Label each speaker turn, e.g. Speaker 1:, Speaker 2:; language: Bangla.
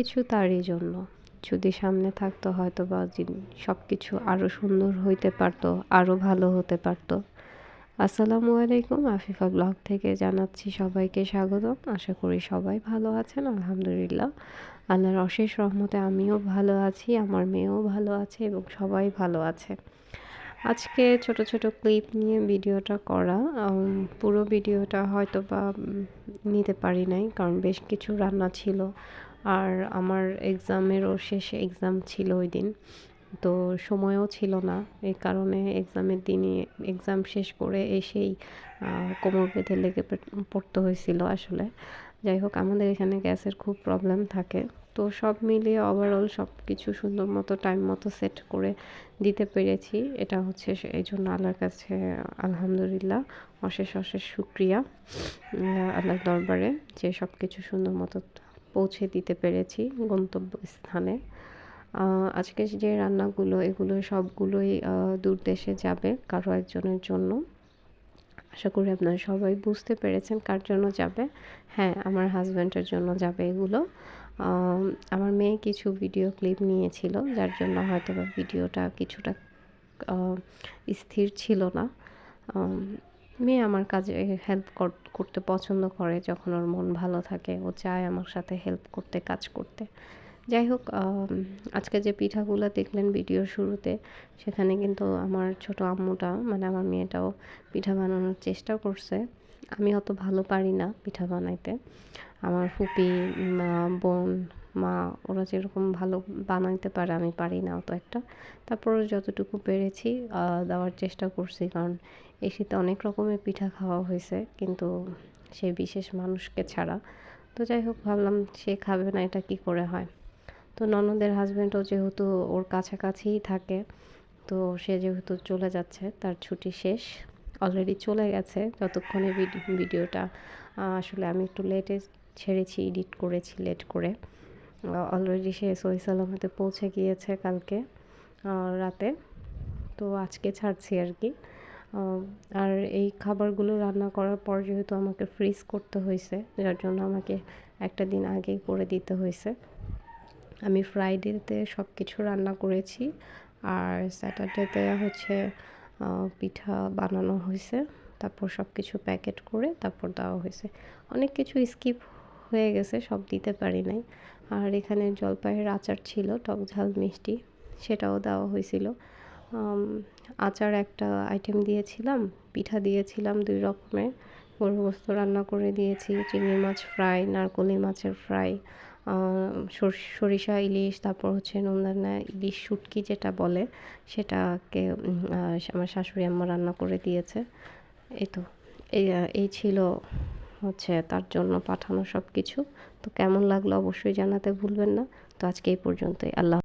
Speaker 1: কিছু তারই জন্য। যদি সামনে থাকতো হয়তো বা সব কিছু আরও সুন্দর হইতে পারতো আরও ভালো হতে পারতো। আসসালামু আলাইকুম, আফিফা ব্লগ থেকে জানাচ্ছি সবাইকে স্বাগতম। আশা করি সবাই ভালো আছেন, আলহামদুলিল্লাহ। আল্লাহর অশেষ রহমতে আমিও ভালো আছি, আমার মেয়েও ভালো আছে এবং সবাই ভালো আছে। আজকে ছোট ছোট ক্লিপ নিয়ে ভিডিওটা করা। পুরো ভিডিওটা হয়তো বা নিতে পারি নাই, কারণ বেশ কিছু রান্না ছিল। আর আমার এক্সামেরও শেষে এক্সাম ছিল ওই দিন। তো সময়ও ছিল না। এই কারণে এক্সামের দিনই এক্সাম শেষ করে এসেই কোমর বেঁধে লেগে পড়তে হয়েছিল আসলে। যাই হোক, আমাদের এখানে গ্যাসের খুব প্রবলেম থাকে। তো সব মিলিয়ে ওভারঅল সব কিছু সুন্দর মতো টাইম মতো সেট করে দিতে পেরেছি। এটা হচ্ছে এই জন্য আল্লাহর কাছে আলহামদুলিল্লাহ অশেষ অশেষ শুক্রিয়া আল্লাহর দরবারে যে সব কিছু সুন্দর মতো পৌঁছে দিতে পেরেছি গন্তব্য স্থানে আজকে যে রান্নাগুলো, এগুলো সবগুলোই দূর দেশে যাবে কারও একজনের জন্য। আশা করি আপনারা সবাই বুঝতে পেরেছেন কার জন্য যাবে। হ্যাঁ আমার হাজব্যান্ডের জন্য যাবে এগুলো। আমার মেয়ে কিছু ভিডিও ক্লিপ নিয়েছিল, যার জন্য হয়তো ভিডিওটা কিছুটা স্থির ছিল না। মেয়ে আমার কাজে হেল্প করতে পছন্দ করে যখন ওর মন ভালো থাকে। ও চায় আমার সাথে হেল্প করতে, কাজ করতে। যাই হোক আজকে যে পিঠাগুলো দেখলেন ভিডিওর শুরুতে, সেখানে কিন্তু আমার ছোট আম্মুটা মানে আমার মেয়েটাও পিঠা বানানোর চেষ্টা করছে। আমি অত ভালো পারি না পিঠা বানাইতে। আমার ফুপি বোন মা ওরা যেরকম ভালো বানাইতে পারে, আমি পারি না অত একটা। তারপর যতটুকু পেরেছি দেওয়ার চেষ্টা করছি। কারণ এই শীতে অনেক রকমের পিঠা খাওয়া হয়েছে, কিন্তু সেই বিশেষ মানুষকে ছাড়া। তো যাই হোক, ভাবলাম সে খাবে না, এটা কি করে হয়? তো ননদের হাজব্যান্ডও যেহেতু ওর কাছাকাছিই থাকে, তো সে যেহেতু চলে যাচ্ছে, তার ছুটি শেষ। অলরেডি চলে গেছে, যতক্ষণে ভিডিওটা আসলে আমি একটু লেটে ছেড়েছি, এডিট করেছি, লেট করে। অলরেডি সে সহি সালামতে পৌঁছে গিয়েছে কালকে রাতে। তো আজকে ছাড়ছি আর কি। আর এই খাবারগুলো রান্না করার পর যেহেতু আমাকে ফ্রিজ করতে হয়েছে, যার জন্য আমাকে একটা দিন আগেই করে দিতে হয়েছে। আমি ফ্রাইডেতে সব কিছু রান্না করেছি, আর স্যাটারডেতে হচ্ছে পিঠা বানানো হয়েছে, তারপর সব কিছু প্যাকেট করে তারপর দেওয়া হয়েছে। অনেক কিছু স্কিপ হয়ে গেছে, সব দিতে পারি নাই। আর এখানে জলপাইয়ের আচার ছিল, টক ঝাল মিষ্টি, সেটাও দেওয়া হয়েছিল। আচার একটা আইটেম দিয়েছিলাম, পিঠা দিয়েছিলাম দুই রকমের। গরু গোস্ত রান্না করে দিয়েছি, চিংড়ি মাছ ফ্রাই নারকলি মাছের ফ্রাই সরিষা, ইলিশ, তারপর হচ্ছে নন্দানা ইলিশ শুটকি যেটা বলে, সেটাকে আমার শাশুড়ি আম্মা রান্না করে দিয়েছে। এই তো এই ছিল হচ্ছে তার জন্য পাঠানো সব কিছু তো কেমন লাগল অবশ্যই জানাতে ভুলবেন না। তো আজকে এই পর্যন্তই। আল্লাহ